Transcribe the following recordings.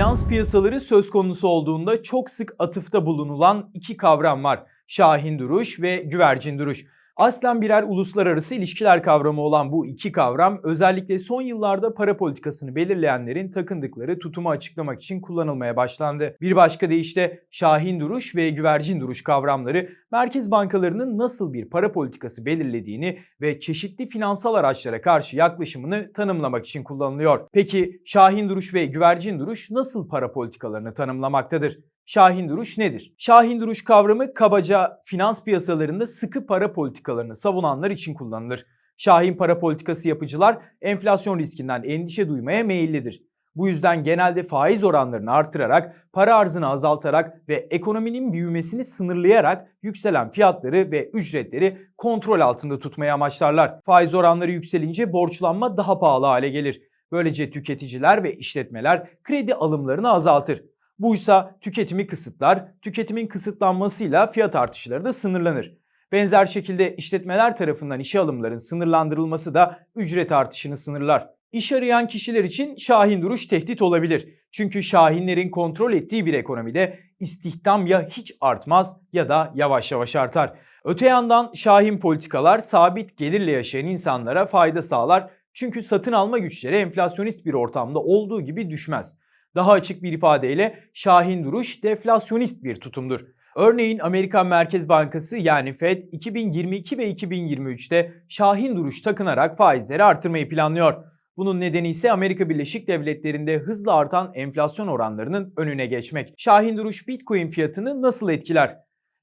Finans piyasaları söz konusu olduğunda çok sık atıfta bulunulan iki kavram var. Şahin duruş ve güvercin duruş. Aslen birer uluslararası ilişkiler kavramı olan bu iki kavram özellikle son yıllarda para politikasını belirleyenlerin takındıkları tutumu açıklamak için kullanılmaya başlandı. Bir başka deyişle şahin duruş ve güvercin duruş kavramları merkez bankalarının nasıl bir para politikası belirlediğini ve çeşitli finansal araçlara karşı yaklaşımını tanımlamak için kullanılıyor. Peki şahin duruş ve güvercin duruş nasıl para politikalarını tanımlamaktadır? Şahin duruş nedir? Şahin duruş kavramı kabaca finans piyasalarında sıkı para politikalarını savunanlar için kullanılır. Şahin para politikası yapıcılar enflasyon riskinden endişe duymaya meyillidir. Bu yüzden genelde faiz oranlarını artırarak, para arzını azaltarak ve ekonominin büyümesini sınırlayarak yükselen fiyatları ve ücretleri kontrol altında tutmayı amaçlarlar. Faiz oranları yükselince borçlanma daha pahalı hale gelir. Böylece tüketiciler ve işletmeler kredi alımlarını azaltır. Buysa tüketimi kısıtlar, tüketimin kısıtlanmasıyla fiyat artışları da sınırlanır. Benzer şekilde işletmeler tarafından işe alımların sınırlandırılması da ücret artışını sınırlar. İş arayan kişiler için şahin duruş tehdit olabilir. Çünkü şahinlerin kontrol ettiği bir ekonomide istihdam ya hiç artmaz ya da yavaş yavaş artar. Öte yandan şahin politikalar sabit gelirle yaşayan insanlara fayda sağlar. Çünkü satın alma güçleri enflasyonist bir ortamda olduğu gibi düşmez. Daha açık bir ifadeyle şahin duruş deflasyonist bir tutumdur. Örneğin Amerikan Merkez Bankası yani Fed 2022 ve 2023'te şahin duruş takınarak faizleri artırmayı planlıyor. Bunun nedeni ise Amerika Birleşik Devletleri'nde hızla artan enflasyon oranlarının önüne geçmek. Şahin duruş Bitcoin fiyatını nasıl etkiler?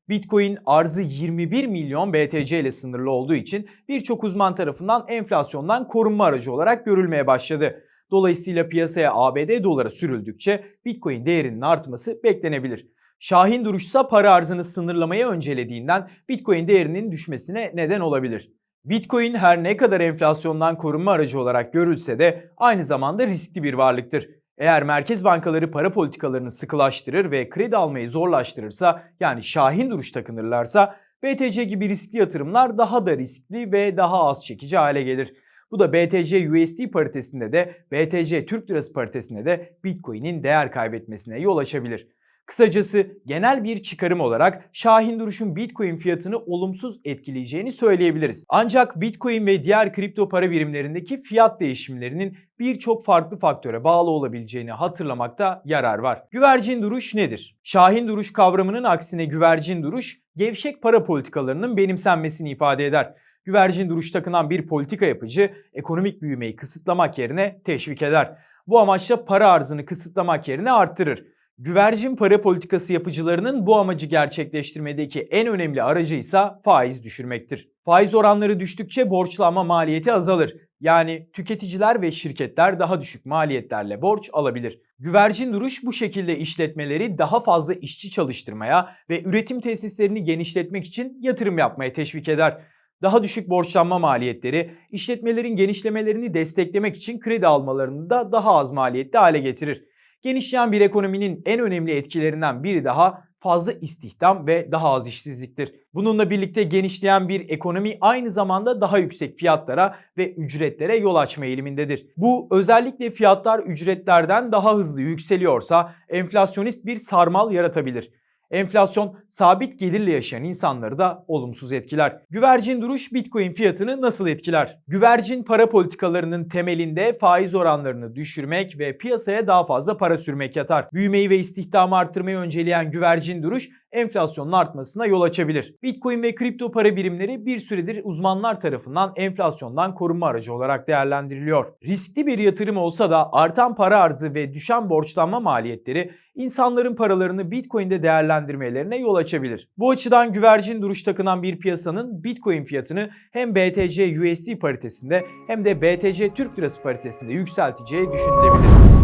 Bitcoin arzı 21 milyon BTC ile sınırlı olduğu için birçok uzman tarafından enflasyondan korunma aracı olarak görülmeye başladı. Dolayısıyla piyasaya ABD doları sürüldükçe Bitcoin değerinin artması beklenebilir. Şahin duruşsa para arzını sınırlamayı öncelediğinden Bitcoin değerinin düşmesine neden olabilir. Bitcoin her ne kadar enflasyondan korunma aracı olarak görülse de aynı zamanda riskli bir varlıktır. Eğer merkez bankaları para politikalarını sıkılaştırır ve kredi almayı zorlaştırırsa yani şahin duruş takınırlarsa BTC gibi riskli yatırımlar daha da riskli ve daha az çekici hale gelir. Bu da BTC USD paritesinde de BTC Türk Lirası paritesinde de Bitcoin'in değer kaybetmesine yol açabilir. Kısacası genel bir çıkarım olarak Şahin Duruş'un Bitcoin fiyatını olumsuz etkileyeceğini söyleyebiliriz. Ancak Bitcoin ve diğer kripto para birimlerindeki fiyat değişimlerinin birçok farklı faktöre bağlı olabileceğini hatırlamakta yarar var. Güvercin duruş nedir? Şahin duruş kavramının aksine güvercin duruş gevşek para politikalarının benimsenmesini ifade eder güvercin duruş takınan bir politika yapıcı ekonomik büyümeyi kısıtlamak yerine teşvik eder. Bu amaçla para arzını kısıtlamak yerine arttırır. Güvercin para politikası yapıcılarının bu amacı gerçekleştirmedeki en önemli aracı ise faiz düşürmektir. Faiz oranları düştükçe borçlanma maliyeti azalır. Yani tüketiciler ve şirketler daha düşük maliyetlerle borç alabilir. Güvercin duruş bu şekilde işletmeleri daha fazla işçi çalıştırmaya ve üretim tesislerini genişletmek için yatırım yapmaya teşvik eder. Daha düşük borçlanma maliyetleri işletmelerin genişlemelerini desteklemek için kredi almalarını da daha az maliyetli hale getirir. Genişleyen bir ekonominin en önemli etkilerinden biri daha fazla istihdam ve daha az işsizliktir. Bununla birlikte genişleyen bir ekonomi aynı zamanda daha yüksek fiyatlara ve ücretlere yol açma eğilimindedir. Bu özellikle fiyatlar ücretlerden daha hızlı yükseliyorsa enflasyonist bir sarmal yaratabilir. Enflasyon sabit gelirle yaşayan insanları da olumsuz etkiler. Güvercin duruş Bitcoin fiyatını nasıl etkiler? Güvercin para politikalarının temelinde faiz oranlarını düşürmek ve piyasaya daha fazla para sürmek yatar. Büyümeyi ve istihdamı arttırmayı önceleyen güvercin duruş enflasyonun artmasına yol açabilir. Bitcoin ve kripto para birimleri bir süredir uzmanlar tarafından enflasyondan korunma aracı olarak değerlendiriliyor. Riskli bir yatırım olsa da artan para arzı ve düşen borçlanma maliyetleri insanların paralarını Bitcoin'de değerlendirmelerine yol açabilir. Bu açıdan güvercin duruş takınan bir piyasanın Bitcoin fiyatını hem BTC USD paritesinde hem de BTC Türk Lirası paritesinde yükselteceği düşünülebilir.